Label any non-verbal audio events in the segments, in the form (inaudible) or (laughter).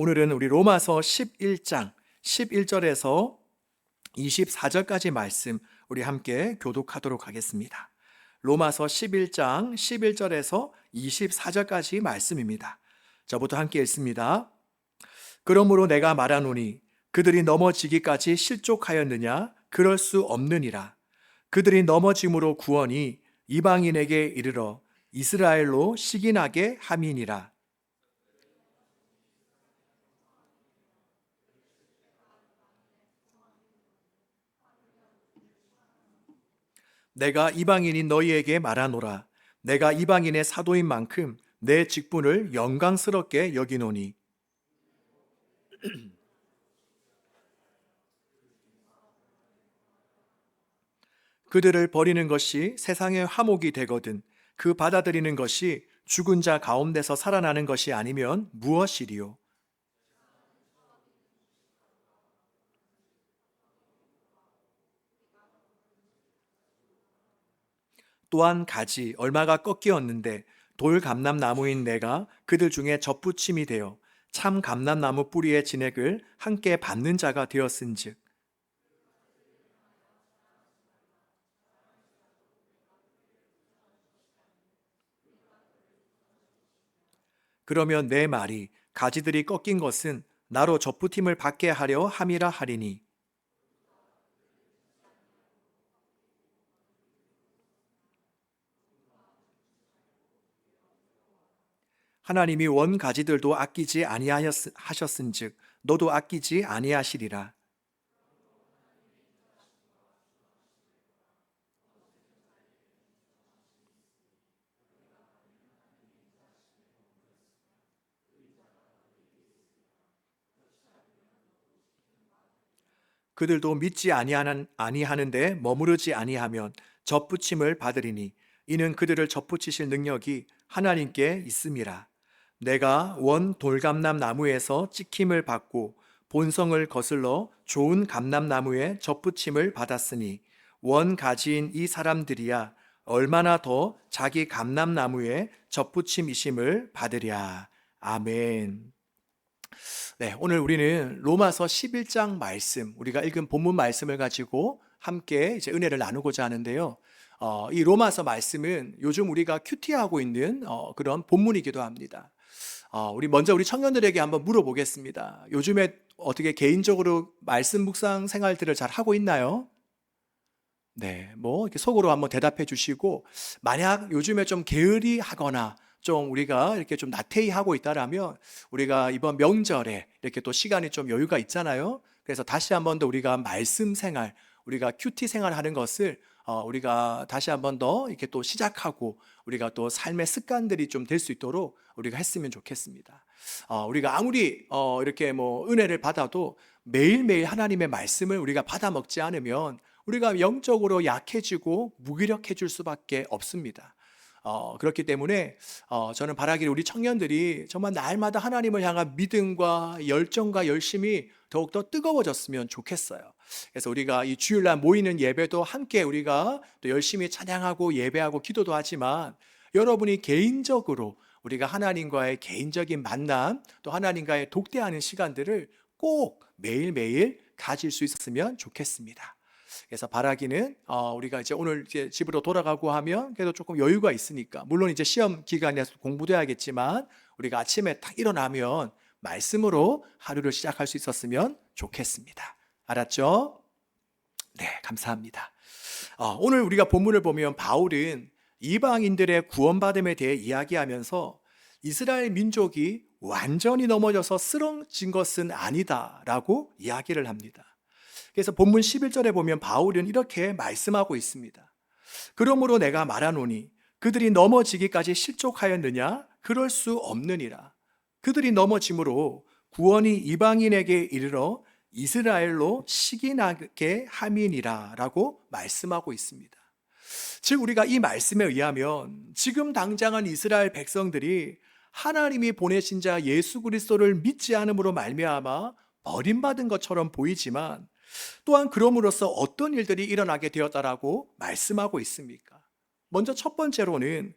오늘은 우리 로마서 11장 11절에서 24절까지 말씀 우리 함께 교독하도록 하겠습니다. 로마서 11장 11절에서 24절까지 말씀입니다. 저부터 함께 읽습니다. 그러므로 내가 말하노니 그들이 넘어지기까지 실족하였느냐 그럴 수 없느니라. 그들이 넘어짐으로 구원이 이방인에게 이르러 이스라엘로 시기나게 함이니라. 내가 이방인인 너희에게 말하노라. 내가 이방인의 사도인 만큼 내 직분을 영광스럽게 여기노니. (clears throat) 그들을 버리는 것이 세상의 화목이 되거든 그 받아들이는 것이 죽은 자 가운데서 살아나는 것이 아니면 무엇이리요? 또한 가지 얼마가 꺾이었는데 돌 감람나무인 내가 그들 중에 접붙임이 되어 참 감람나무 뿌리의 진액을 함께 받는 자가 되었은즉. 그러면 내 말이 가지들이 꺾인 것은 나로 접붙임을 받게 하려 함이라 하리니 하나님이 원 가지들도 아끼지 아니하셨은즉 너도 아끼지 아니하시리라. 그들도 믿지 아니하는 아니하는데 머무르지 아니하면 접붙임을 받으리니 이는 그들을 접붙이실 능력이 하나님께 있음이라. 내가 원 돌감람 나무에서 찍힘을 받고 본성을 거슬러 좋은 감람 나무에 접붙임을 받았으니 원 가지인 이 사람들이야 얼마나 더 자기 감람 나무에 접붙임이심을 받으랴. 아멘. 네, 오늘 우리는 로마서 11장 말씀, 우리가 읽은 본문 말씀을 가지고 함께 이제 은혜를 나누고자 하는데요. 어, 이 로마서 말씀은 요즘 우리가 큐티하고 있는 어, 그런 본문이기도 합니다. 어, 우리 먼저 우리 청년들에게 한번 물어보겠습니다. 요즘에 어떻게 개인적으로 말씀 묵상 생활들을 잘 하고 있나요? 네, 뭐 이렇게 속으로 한번 대답해 주시고 만약 요즘에 좀 게으리 하거나 좀 우리가 이렇게 좀 나태히 하고 있다라면 우리가 이번 명절에 이렇게 또 시간이 좀 여유가 있잖아요. 그래서 다시 한번 더 우리가 말씀 생활, 우리가 큐티 생활 하는 것을 어, 우리가 다시 한번 더 이렇게 또 시작하고 우리가 또 삶의 습관들이 좀 될 수 있도록 우리가 했으면 좋겠습니다. 어, 우리가 아무리 어, 이렇게 뭐 은혜를 받아도 매일매일 하나님의 말씀을 우리가 받아 먹지 않으면 우리가 영적으로 약해지고 무기력해질 수밖에 없습니다. 어, 그렇기 때문에 어, 저는 바라기를 우리 청년들이 정말 날마다 하나님을 향한 믿음과 열정과 열심이 더욱더 뜨거워졌으면 좋겠어요. 그래서 우리가 이 주일날 모이는 예배도 함께 우리가 또 열심히 찬양하고 예배하고 기도도 하지만 여러분이 개인적으로 우리가 하나님과의 개인적인 만남 또 하나님과의 독대하는 시간들을 꼭 매일매일 가질 수 있었으면 좋겠습니다. 그래서 바라기는 어, 우리가 이제 오늘 이제 집으로 돌아가고 하면 그래도 조금 여유가 있으니까 물론 이제 시험 기간이라서 공부도 해야겠지만 우리가 아침에 딱 일어나면 말씀으로 하루를 시작할 수 있었으면 좋겠습니다. 알았죠? 네, 감사합니다. 어, 오늘 우리가 본문을 보면 바울은 이방인들의 구원받음에 대해 이야기하면서 이스라엘 민족이 완전히 넘어져서 쓰러진 것은 아니다라고 이야기를 합니다. 그래서 본문 11절에 보면 바울은 이렇게 말씀하고 있습니다. 그러므로 내가 말하노니 그들이 넘어지기까지 실족하였느냐? 그럴 수 없느니라. 그들이 넘어짐으로 구원이 이방인에게 이르러 이스라엘로 시기나게 함이니라 라고 말씀하고 있습니다. 즉, 우리가 이 말씀에 의하면 지금 당장은 이스라엘 백성들이 하나님이 보내신 자 예수 그리스도를 믿지 않음으로 말미암아 버림받은 것처럼 보이지만 또한 그럼으로써 어떤 일들이 일어나게 되었다라고 말씀하고 있습니까? 먼저 첫 번째로는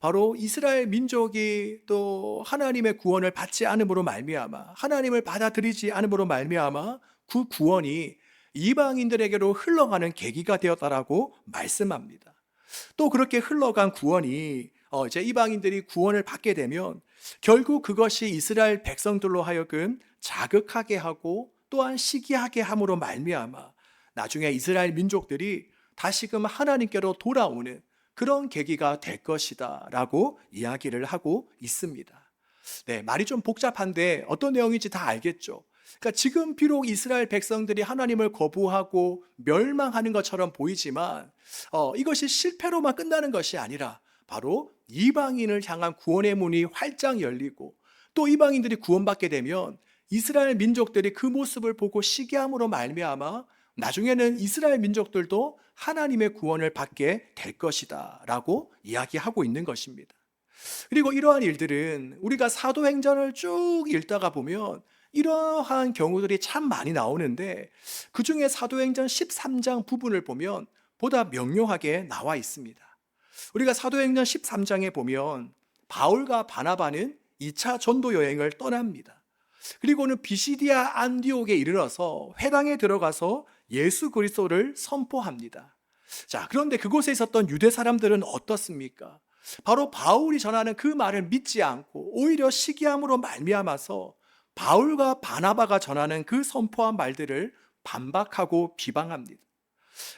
바로 이스라엘 민족이 또 하나님의 구원을 받지 않음으로 말미암아 하나님을 받아들이지 않음으로 말미암아 그 구원이 이방인들에게로 흘러가는 계기가 되었다라고 말씀합니다. 또 그렇게 흘러간 구원이 어, 이제 이방인들이 구원을 받게 되면 결국 그것이 이스라엘 백성들로 하여금 자극하게 하고 또한 시기하게 함으로 말미암아 나중에 이스라엘 민족들이 다시금 하나님께로 돌아오는 그런 계기가 될 것이다라고 이야기를 하고 있습니다. 네, 말이 좀 복잡한데 어떤 내용인지 다 알겠죠. 그러니까 지금 비록 이스라엘 백성들이 하나님을 거부하고 멸망하는 것처럼 보이지만 어, 이것이 실패로만 끝나는 것이 아니라 바로 이방인을 향한 구원의 문이 활짝 열리고 또 이방인들이 구원받게 되면 이스라엘 민족들이 그 모습을 보고 시기함으로 말미암아 나중에는 이스라엘 민족들도 하나님의 구원을 받게 될 것이다라고 이야기하고 있는 것입니다. 그리고 이러한 일들은 우리가 사도행전을 쭉 읽다가 보면 이러한 경우들이 참 많이 나오는데 그 중에 사도행전 13장 부분을 보면 보다 명료하게 나와 있습니다. 우리가 사도행전 13장에 보면 바울과 바나바는 2차 전도 여행을 떠납니다. 그리고는 비시디아 안디옥에 이르러서 회당에 들어가서 예수 그리스도를 선포합니다. 자, 그런데 그곳에 있었던 유대 사람들은 어떻습니까? 바로 바울이 전하는 그 말을 믿지 않고 오히려 시기함으로 말미암아서 바울과 바나바가 전하는 그 선포한 말들을 반박하고 비방합니다.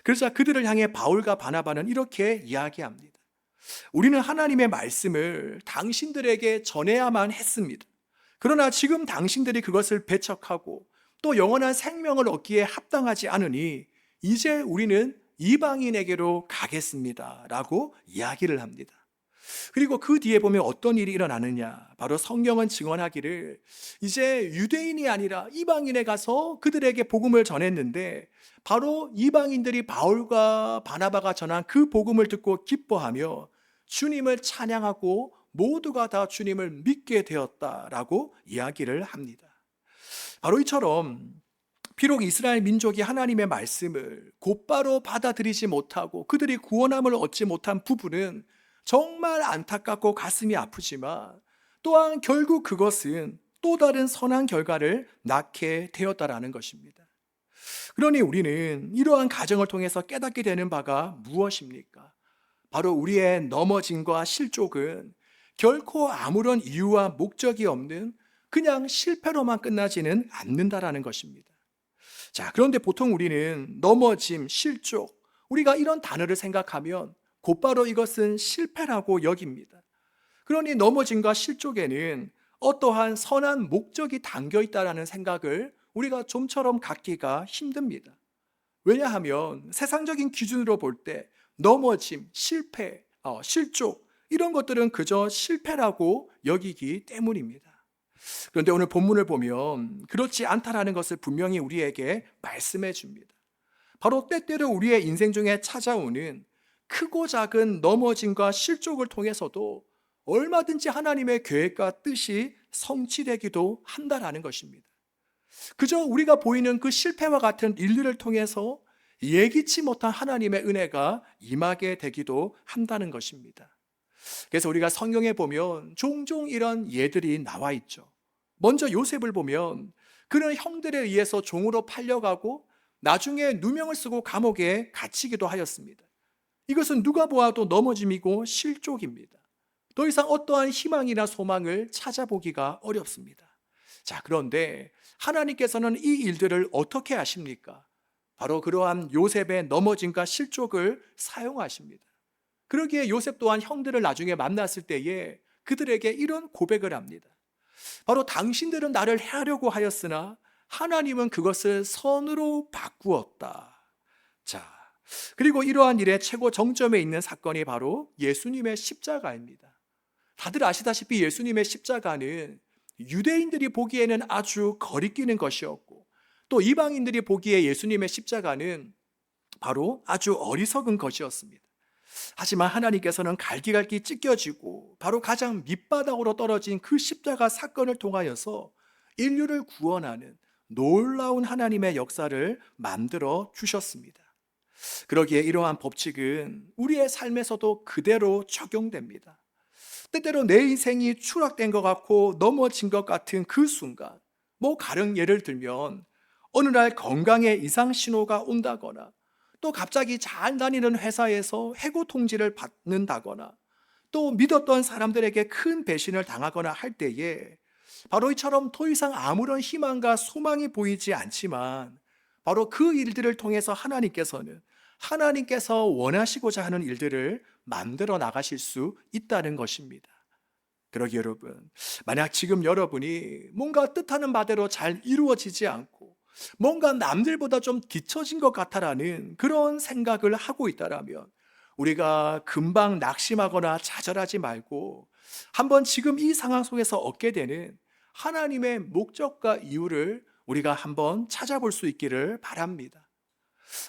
그래서 그들을 향해 바울과 바나바는 이렇게 이야기합니다. 우리는 하나님의 말씀을 당신들에게 전해야만 했습니다. 그러나 지금 당신들이 그것을 배척하고 또 영원한 생명을 얻기에 합당하지 않으니 이제 우리는 이방인에게로 가겠습니다. 라고 이야기를 합니다. 그리고 그 뒤에 보면 어떤 일이 일어나느냐. 바로 성경은 증언하기를 이제 유대인이 아니라 이방인에 가서 그들에게 복음을 전했는데 바로 이방인들이 바울과 바나바가 전한 그 복음을 듣고 기뻐하며 주님을 찬양하고 모두가 다 주님을 믿게 되었다라고 이야기를 합니다. 바로 이처럼 비록 이스라엘 민족이 하나님의 말씀을 곧바로 받아들이지 못하고 그들이 구원함을 얻지 못한 부분은 정말 안타깝고 가슴이 아프지만 또한 결국 그것은 또 다른 선한 결과를 낳게 되었다라는 것입니다. 그러니 우리는 이러한 가정을 통해서 깨닫게 되는 바가 무엇입니까? 바로 우리의 넘어짐과 실족은 결코 아무런 이유와 목적이 없는 그냥 실패로만 끝나지는 않는다라는 것입니다. 자, 그런데 보통 우리는 넘어짐, 실족, 우리가 이런 단어를 생각하면 곧바로 이것은 실패라고 여깁니다. 그러니 넘어짐과 실족에는 어떠한 선한 목적이 담겨 있다라는 생각을 우리가 좀처럼 갖기가 힘듭니다. 왜냐하면 세상적인 기준으로 볼 때 넘어짐, 실패, 어, 실족 이런 것들은 그저 실패라고 여기기 때문입니다. 그런데 오늘 본문을 보면 그렇지 않다라는 것을 분명히 우리에게 말씀해 줍니다. 바로 때때로 우리의 인생 중에 찾아오는 크고 작은 넘어짐과 실족을 통해서도 얼마든지 하나님의 계획과 뜻이 성취되기도 한다라는 것입니다. 그저 우리가 보이는 그 실패와 같은 일들을 통해서 예기치 못한 하나님의 은혜가 임하게 되기도 한다는 것입니다. 그래서 우리가 성경에 보면 종종 이런 예들이 나와 있죠. 먼저 요셉을 보면 그는 형들에 의해서 종으로 팔려가고 나중에 누명을 쓰고 감옥에 갇히기도 하였습니다. 이것은 누가 보아도 넘어짐이고 실족입니다. 더 이상 어떠한 희망이나 소망을 찾아보기가 어렵습니다. 자, 그런데 하나님께서는 이 일들을 어떻게 하십니까? 바로 그러한 요셉의 넘어짐과 실족을 사용하십니다. 그러기에 요셉 또한 형들을 나중에 만났을 때에 그들에게 이런 고백을 합니다. 바로 당신들은 나를 해하려고 하였으나 하나님은 그것을 선으로 바꾸었다. 자, 그리고 이러한 일의 최고 정점에 있는 사건이 바로 예수님의 십자가입니다. 다들 아시다시피 예수님의 십자가는 유대인들이 보기에는 아주 거리끼는 것이었고 또 이방인들이 보기에 예수님의 십자가는 바로 아주 어리석은 것이었습니다. 하지만 하나님께서는 갈기갈기 찢겨지고 바로 가장 밑바닥으로 떨어진 그 십자가 사건을 통하여서 인류를 구원하는 놀라운 하나님의 역사를 만들어 주셨습니다. 그러기에 이러한 법칙은 우리의 삶에서도 그대로 적용됩니다. 때때로 내 인생이 추락된 것 같고 넘어진 것 같은 그 순간, 뭐 가령 예를 들면 어느 날 건강에 이상 신호가 온다거나 또 갑자기 잘 다니는 회사에서 해고 통지를 받는다거나 또 믿었던 사람들에게 큰 배신을 당하거나 할 때에 바로 이처럼 더 이상 아무런 희망과 소망이 보이지 않지만 바로 그 일들을 통해서 하나님께서는 하나님께서 원하시고자 하는 일들을 만들어 나가실 수 있다는 것입니다. 그러기 여러분, 만약 지금 여러분이 뭔가 뜻하는 바대로 잘 이루어지지 않고 뭔가 남들보다 좀 뒤처진 것 같아라는 그런 생각을 하고 있다라면 우리가 금방 낙심하거나 좌절하지 말고 한번 지금 이 상황 속에서 얻게 되는 하나님의 목적과 이유를 우리가 한번 찾아볼 수 있기를 바랍니다.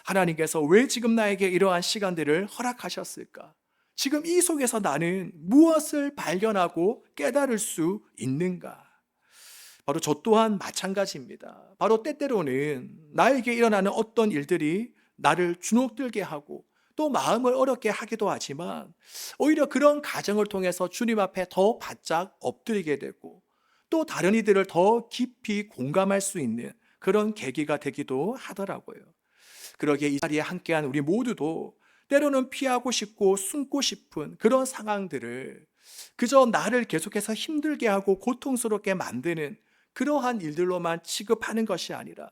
하나님께서 왜 지금 나에게 이러한 시간들을 허락하셨을까? 지금 이 속에서 나는 무엇을 발견하고 깨달을 수 있는가? 바로 저 또한 마찬가지입니다. 바로 때때로는 나에게 일어나는 어떤 일들이 나를 주눅들게 하고 또 마음을 어렵게 하기도 하지만 오히려 그런 가정을 통해서 주님 앞에 더 바짝 엎드리게 되고 또 다른 이들을 더 깊이 공감할 수 있는 그런 계기가 되기도 하더라고요. 그러기에 이 자리에 함께한 우리 모두도 때로는 피하고 싶고 숨고 싶은 그런 상황들을 그저 나를 계속해서 힘들게 하고 고통스럽게 만드는 그러한 일들로만 취급하는 것이 아니라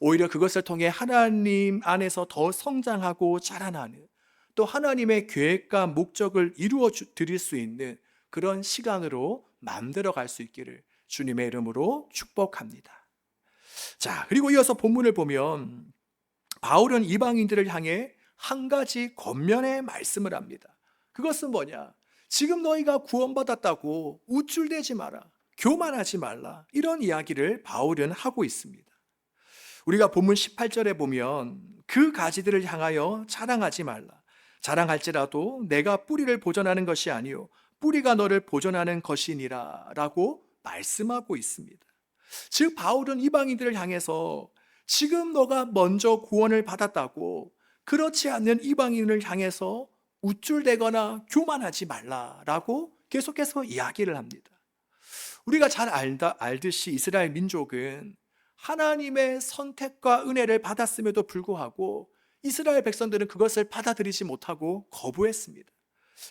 오히려 그것을 통해 하나님 안에서 더 성장하고 자라나는 또 하나님의 계획과 목적을 이루어 주- 드릴 수 있는 그런 시간으로 만들어 갈 수 있기를 주님의 이름으로 축복합니다. 자, 그리고 이어서 본문을 보면 바울은 이방인들을 향해 한 가지 겉면의 말씀을 합니다. 그것은 뭐냐? 지금 너희가 구원받았다고 우쭐대지 마라. 교만하지 말라. 이런 이야기를 바울은 하고 있습니다. 우리가 본문 18절에 보면 그 가지들을 향하여 자랑하지 말라. 자랑할지라도 내가 뿌리를 보존하는 것이 아니요 뿌리가 너를 보존하는 것이니라라고 말씀하고 있습니다. 즉 바울은 이방인들을 향해서 지금 너가 먼저 구원을 받았다고 그렇지 않는 이방인을 향해서 우쭐대거나 교만하지 말라라고 계속해서 이야기를 합니다. 우리가 잘 알다, 알듯이 이스라엘 민족은 하나님의 선택과 은혜를 받았음에도 불구하고 이스라엘 백성들은 그것을 받아들이지 못하고 거부했습니다.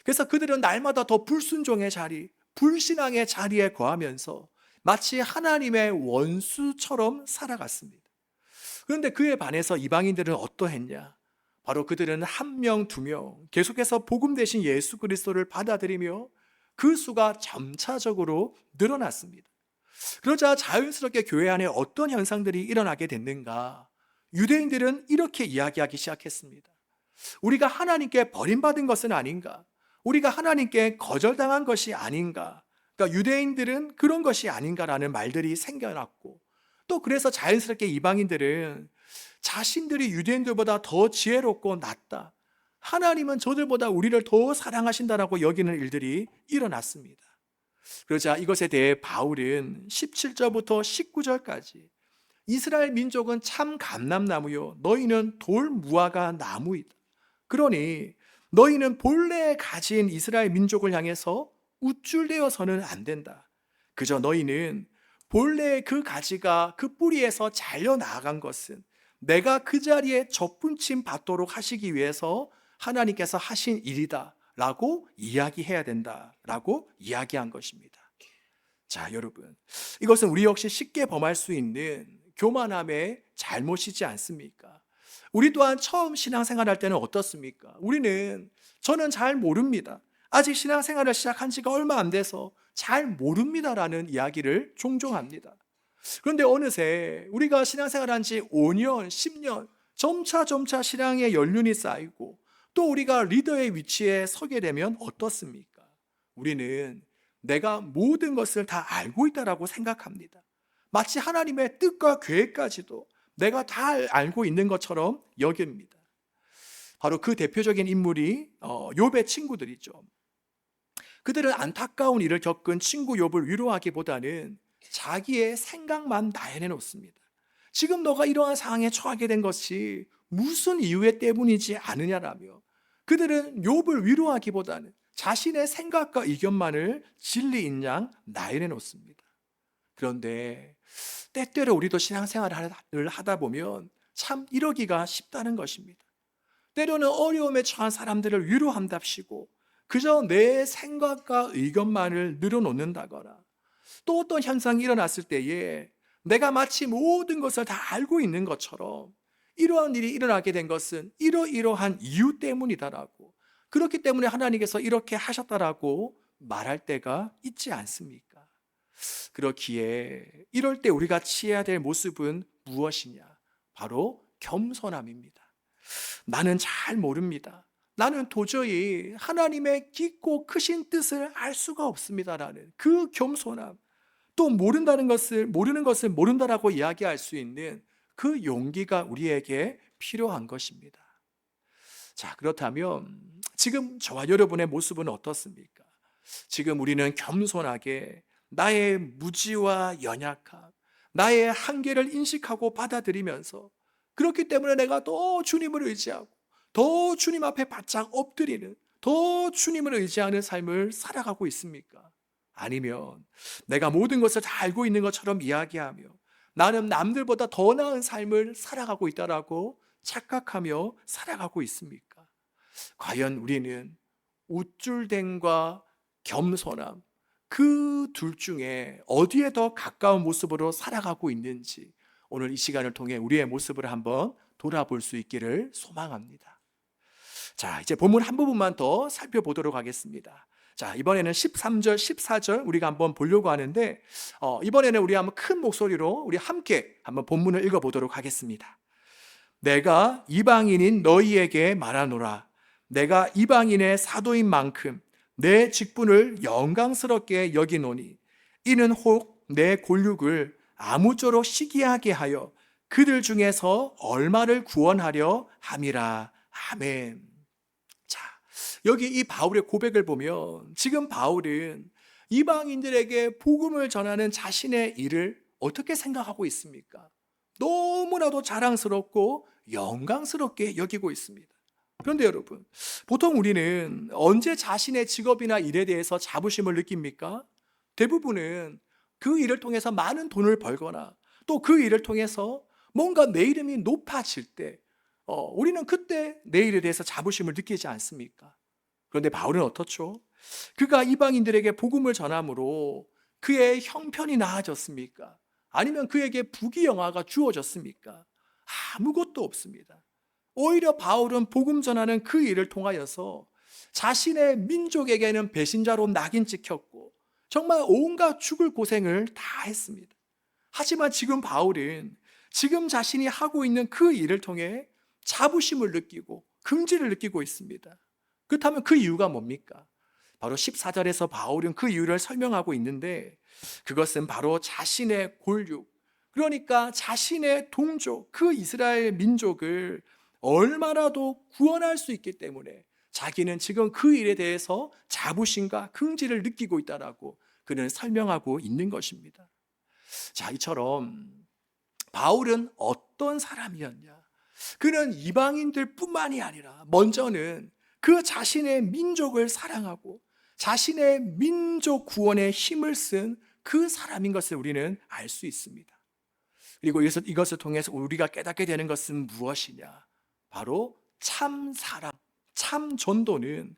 그래서 그들은 날마다 더 불순종의 자리, 불신앙의 자리에 거하면서 마치 하나님의 원수처럼 살아갔습니다. 그런데 그에 반해서 이방인들은 어떠했냐? 바로 그들은 한 명, 두 명 계속해서 복음 대신 예수 그리스도를 받아들이며 그 수가 점차적으로 늘어났습니다. 그러자 자연스럽게 교회 안에 어떤 현상들이 일어나게 됐는가? 유대인들은 이렇게 이야기하기 시작했습니다. 우리가 하나님께 버림받은 것은 아닌가? 우리가 하나님께 거절당한 것이 아닌가? 그러니까 유대인들은 그런 것이 아닌가라는 말들이 생겨났고 또 그래서 자연스럽게 이방인들은 자신들이 유대인들보다 더 지혜롭고 낫다. 하나님은 저들보다 우리를 더 사랑하신다라고 여기는 일들이 일어났습니다. 그러자 이것에 대해 바울은 17절부터 19절까지 이스라엘 민족은 참 감람나무요 너희는 돌 무화과 나무이다. 그러니 너희는 본래 가진 이스라엘 민족을 향해서 우쭐대어서는 안 된다. 그저 너희는 본래 그 가지가 그 뿌리에서 잘려 나간 것은 내가 그 자리에 접붙임 받도록 하시기 위해서 하나님께서 하신 일이다. 라고 이야기해야 된다. 라고 이야기한 것입니다. 자, 여러분. 이것은 우리 역시 쉽게 범할 수 있는 교만함의 잘못이지 않습니까? 우리 또한 처음 신앙생활 할 때는 어떻습니까? 우리는 저는 잘 모릅니다. 아직 신앙생활을 시작한 지가 얼마 안 돼서 잘 모릅니다라는 이야기를 종종 합니다. 그런데 어느새 우리가 신앙생활 한 지 5년, 10년, 점차 점차 신앙의 연륜이 쌓이고 또 우리가 리더의 위치에 서게 되면 어떻습니까? 우리는 내가 모든 것을 다 알고 있다라고 생각합니다. 마치 하나님의 뜻과 계획까지도 내가 다 알고 있는 것처럼 여깁니다. 바로 그 대표적인 인물이 어, 욥의 친구들이죠. 그들은 안타까운 일을 겪은 친구 욥을 위로하기보다는 자기의 생각만 나열해 놓습니다. 지금 너가 이러한 상황에 처하게 된 것이 무슨 이유에 때문이지 않느냐라며 그들은 욥을 위로하기보다는 자신의 생각과 의견만을 진리인 양 나열해 놓습니다. 그런데 때때로 우리도 신앙생활을 하다 보면 참 이러기가 쉽다는 것입니다. 때로는 어려움에 처한 사람들을 위로한답시고 그저 내 생각과 의견만을 늘어놓는다거나 또 어떤 현상이 일어났을 때에 내가 마치 모든 것을 다 알고 있는 것처럼 이러한 일이 일어나게 된 것은 이러이러한 이유 때문이다라고 그렇기 때문에 하나님께서 이렇게 하셨다라고 말할 때가 있지 않습니까? 그렇기에 이럴 때 우리가 취해야 될 모습은 무엇이냐? 바로 겸손함입니다. 나는 잘 모릅니다. 나는 도저히 하나님의 깊고 크신 뜻을 알 수가 없습니다라는 그 겸손함. 또 모른다는 것을 모르는 것을 모른다라고 이야기할 수 있는 그 용기가 우리에게 필요한 것입니다. 자, 그렇다면 지금 저와 여러분의 모습은 어떻습니까? 지금 우리는 겸손하게 나의 무지와 연약함, 나의 한계를 인식하고 받아들이면서 그렇기 때문에 내가 더 주님을 의지하고 더 주님 앞에 바짝 엎드리는 더 주님을 의지하는 삶을 살아가고 있습니까? 아니면 내가 모든 것을 다 알고 있는 것처럼 이야기하며 나는 남들보다 더 나은 삶을 살아가고 있다라고 착각하며 살아가고 있습니까? 과연 우리는 우쭐댐과 겸손함 그 둘 중에 어디에 더 가까운 모습으로 살아가고 있는지 오늘 이 시간을 통해 우리의 모습을 한번 돌아볼 수 있기를 소망합니다. 자, 이제 본문 한 부분만 더 살펴보도록 하겠습니다. 자, 이번에는 13절, 14절 우리가 한번 보려고 하는데, 어, 이번에는 우리 한번 큰 목소리로 우리 함께 한번 본문을 읽어보도록 하겠습니다. 내가 이방인인 너희에게 말하노라. 내가 이방인의 사도인 만큼 내 직분을 영광스럽게 여기노니 이는 혹 내 골육을 아무쪼록 시기하게 하여 그들 중에서 얼마를 구원하려 함이라. 아멘. 자, 여기 이 바울의 고백을 보면 지금 바울은 이방인들에게 복음을 전하는 자신의 일을 어떻게 생각하고 있습니까? 너무나도 자랑스럽고 영광스럽게 여기고 있습니다. 그런데 여러분, 보통 우리는 언제 자신의 직업이나 일에 대해서 자부심을 느낍니까? 대부분은 그 일을 통해서 많은 돈을 벌거나 또 그 일을 통해서 뭔가 내 이름이 높아질 때, 어, 우리는 그때 내 일에 대해서 자부심을 느끼지 않습니까? 그런데 바울은 어떻죠? 그가 이방인들에게 복음을 전함으로 그의 형편이 나아졌습니까? 아니면 그에게 부귀영화가 주어졌습니까? 아무것도 없습니다. 오히려 바울은 복음 전하는 그 일을 통하여서 자신의 민족에게는 배신자로 낙인 찍혔고 정말 온갖 죽을 고생을 다 했습니다. 하지만 지금 바울은 지금 자신이 하고 있는 그 일을 통해 자부심을 느끼고 긍지를 느끼고 있습니다. 그렇다면 그 이유가 뭡니까? 바로 14절에서 바울은 그 이유를 설명하고 있는데 그것은 바로 자신의 골육, 그러니까 자신의 동족, 그 이스라엘 민족을 얼마나도 구원할 수 있기 때문에 자기는 지금 그 일에 대해서 자부심과 긍지를 느끼고 있다라고 그는 설명하고 있는 것입니다. 자, 이처럼 바울은 어떤 사람이었냐? 그는 이방인들 뿐만이 아니라 먼저는 그 자신의 민족을 사랑하고 자신의 민족 구원에 힘을 쓴 그 사람인 것을 우리는 알 수 있습니다. 그리고 이것을, 이것을 통해서 우리가 깨닫게 되는 것은 무엇이냐? 바로 참 사랑, 참 전도는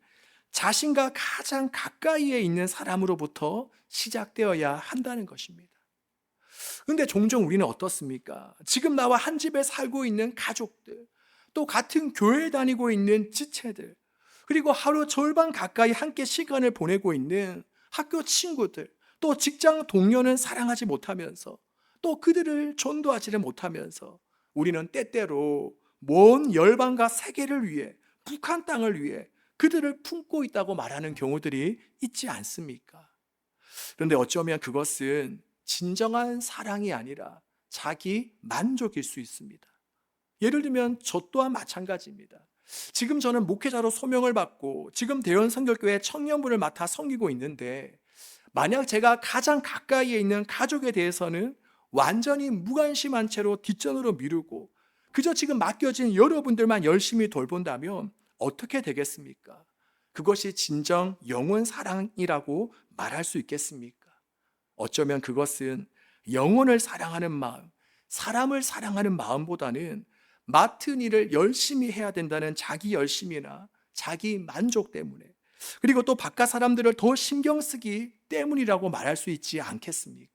자신과 가장 가까이에 있는 사람으로부터 시작되어야 한다는 것입니다. 근데 종종 우리는 어떻습니까? 지금 나와 한 집에 살고 있는 가족들, 또 같은 교회 다니고 있는 지체들, 그리고 하루 절반 가까이 함께 시간을 보내고 있는 학교 친구들, 또 직장 동료는 사랑하지 못하면서 또 그들을 전도하지를 못하면서 우리는 때때로 먼 열방과 세계를 위해 북한 땅을 위해 그들을 품고 있다고 말하는 경우들이 있지 않습니까? 그런데 어쩌면 그것은 진정한 사랑이 아니라 자기 만족일 수 있습니다. 예를 들면 저 또한 마찬가지입니다. 지금 저는 목회자로 소명을 받고 지금 대원 성결교회 청년부를 맡아 섬기고 있는데 만약 제가 가장 가까이에 있는 가족에 대해서는 완전히 무관심한 채로 뒷전으로 미루고 그저 지금 맡겨진 여러분들만 열심히 돌본다면 어떻게 되겠습니까? 그것이 진정 영혼 사랑이라고 말할 수 있겠습니까? 어쩌면 그것은 영혼을 사랑하는 마음, 사람을 사랑하는 마음보다는 맡은 일을 열심히 해야 된다는 자기 열심이나 자기 만족 때문에 그리고 또 바깥 사람들을 더 신경 쓰기 때문이라고 말할 수 있지 않겠습니까?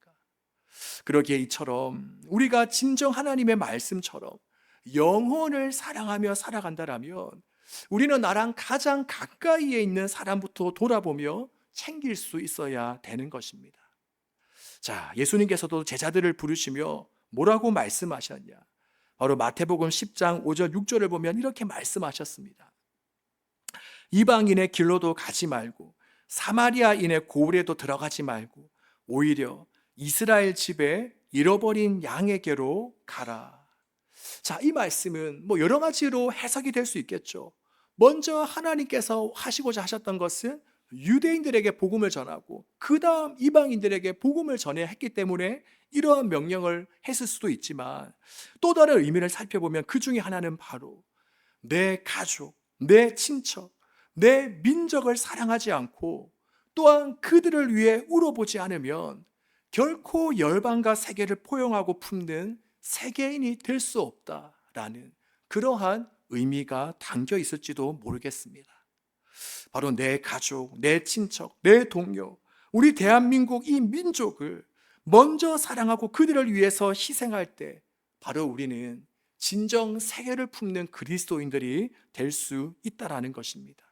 그러기에 이처럼 우리가 진정 하나님의 말씀처럼 영혼을 사랑하며 살아간다라면 우리는 나랑 가장 가까이에 있는 사람부터 돌아보며 챙길 수 있어야 되는 것입니다. 자, 예수님께서도 제자들을 부르시며 뭐라고 말씀하셨냐? 바로 마태복음 10장 5절 6절을 보면 이렇게 말씀하셨습니다. 이방인의 길로도 가지 말고 사마리아인의 고을에도 들어가지 말고 오히려 이스라엘 집에 잃어버린 양에게로 가라. 자, 이 말씀은 뭐 여러 가지로 해석이 될 수 있겠죠. 먼저 하나님께서 하시고자 하셨던 것은 유대인들에게 복음을 전하고 그 다음 이방인들에게 복음을 전해야 했기 때문에 이러한 명령을 했을 수도 있지만 또 다른 의미를 살펴보면 그 중에 하나는 바로 내 가족, 내 친척, 내 민족을 사랑하지 않고 또한 그들을 위해 울어보지 않으면 결코 열방과 세계를 포용하고 품는 세계인이 될 수 없다라는 그러한 의미가 담겨 있을지도 모르겠습니다. 바로 내 가족, 내 친척, 내 동료, 우리 대한민국 이 민족을 먼저 사랑하고 그들을 위해서 희생할 때 바로 우리는 진정 세계를 품는 그리스도인들이 될 수 있다라는 것입니다.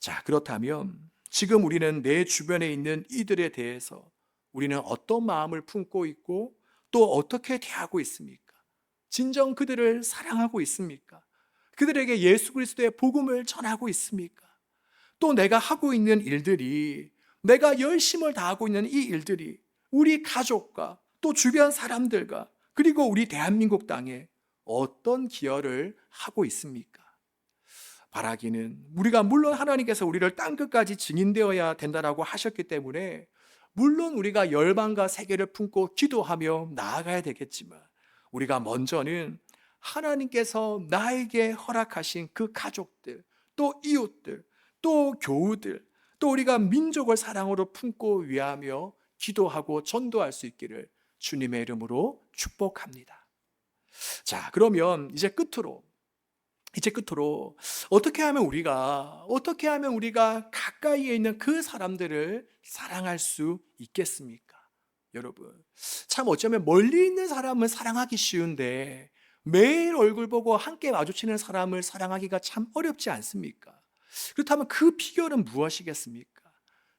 자, 그렇다면 지금 우리는 내 주변에 있는 이들에 대해서 우리는 어떤 마음을 품고 있고 또 어떻게 대하고 있습니까? 진정 그들을 사랑하고 있습니까? 그들에게 예수 그리스도의 복음을 전하고 있습니까? 또 내가 하고 있는 일들이 내가 열심을 다하고 있는 이 일들이 우리 가족과 또 주변 사람들과 그리고 우리 대한민국 땅에 어떤 기여를 하고 있습니까? 바라기는 우리가 물론 하나님께서 우리를 땅 끝까지 증인되어야 된다라고 하셨기 때문에 물론 우리가 열방과 세계를 품고 기도하며 나아가야 되겠지만 우리가 먼저는 하나님께서 나에게 허락하신 그 가족들, 또 이웃들, 또 교우들, 또 우리가 민족을 사랑으로 품고 위하며 기도하고 전도할 수 있기를 주님의 이름으로 축복합니다. 자, 그러면 이제 끝으로 이제 끝으로 어떻게 하면 우리가 어떻게 하면 우리가 가까이에 있는 그 사람들을 사랑할 수 있겠습니까? 여러분. 참 어쩌면 멀리 있는 사람은 사랑하기 쉬운데 매일 얼굴 보고 함께 마주치는 사람을 사랑하기가 참 어렵지 않습니까? 그렇다면 그 비결은 무엇이겠습니까?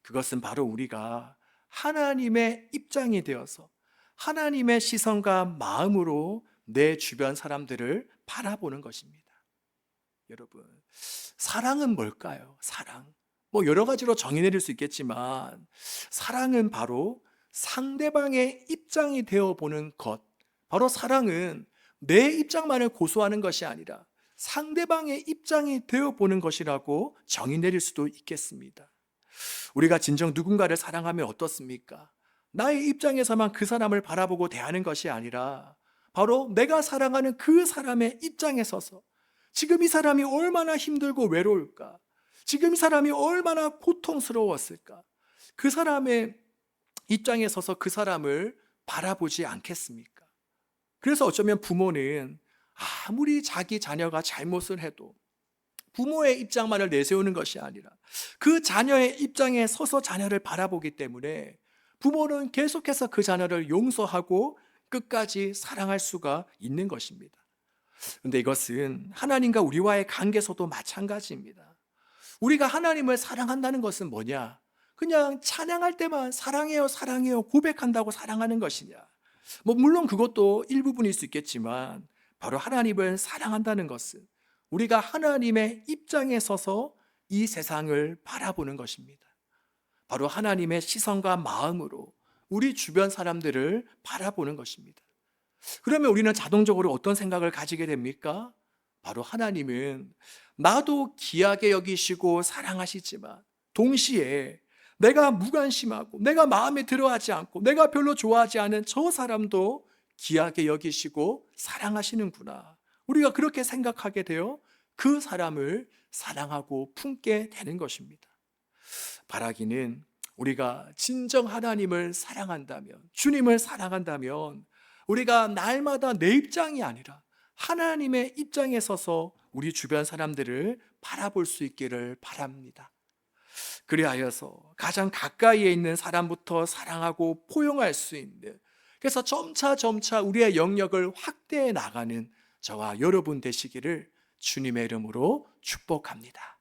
그것은 바로 우리가 하나님의 입장이 되어서 하나님의 시선과 마음으로 내 주변 사람들을 바라보는 것입니다. 여러분, 사랑은 뭘까요? 사랑. 뭐 여러 가지로 정의 내릴 수 있겠지만, 사랑은 바로 상대방의 입장이 되어 보는 것. 바로 사랑은 내 입장만을 고수하는 것이 아니라 상대방의 입장이 되어 보는 것이라고 정의 내릴 수도 있겠습니다. 우리가 진정 누군가를 사랑하면 어떻습니까? 나의 입장에서만 그 사람을 바라보고 대하는 것이 아니라 바로 내가 사랑하는 그 사람의 입장에 서서 지금 이 사람이 얼마나 힘들고 외로울까? 지금 이 사람이 얼마나 고통스러웠을까? 그 사람의 입장에 서서 그 사람을 바라보지 않겠습니까? 그래서 어쩌면 부모는 아무리 자기 자녀가 잘못을 해도 부모의 입장만을 내세우는 것이 아니라 그 자녀의 입장에 서서 자녀를 바라보기 때문에 부모는 계속해서 그 자녀를 용서하고 끝까지 사랑할 수가 있는 것입니다. 근데 이것은 하나님과 우리와의 관계에서도 마찬가지입니다. 우리가 하나님을 사랑한다는 것은 뭐냐? 그냥 찬양할 때만 사랑해요, 사랑해요, 고백한다고 사랑하는 것이냐? 뭐, 물론 그것도 일부분일 수 있겠지만, 바로 하나님을 사랑한다는 것은 우리가 하나님의 입장에 서서 이 세상을 바라보는 것입니다. 바로 하나님의 시선과 마음으로 우리 주변 사람들을 바라보는 것입니다. 그러면 우리는 자동적으로 어떤 생각을 가지게 됩니까? 바로 하나님은 나도 귀하게 여기시고 사랑하시지만 동시에 내가 무관심하고 내가 마음에 들어하지 않고 내가 별로 좋아하지 않은 저 사람도 귀하게 여기시고 사랑하시는구나. 우리가 그렇게 생각하게 되어 그 사람을 사랑하고 품게 되는 것입니다. 바라기는 우리가 진정 하나님을 사랑한다면, 주님을 사랑한다면, 우리가 날마다 내 입장이 아니라 하나님의 입장에 서서 우리 주변 사람들을 바라볼 수 있기를 바랍니다. 그리하여서 가장 가까이에 있는 사람부터 사랑하고 포용할 수 있는 그래서 점차 점차 우리의 영역을 확대해 나가는 저와 여러분 되시기를 주님의 이름으로 축복합니다.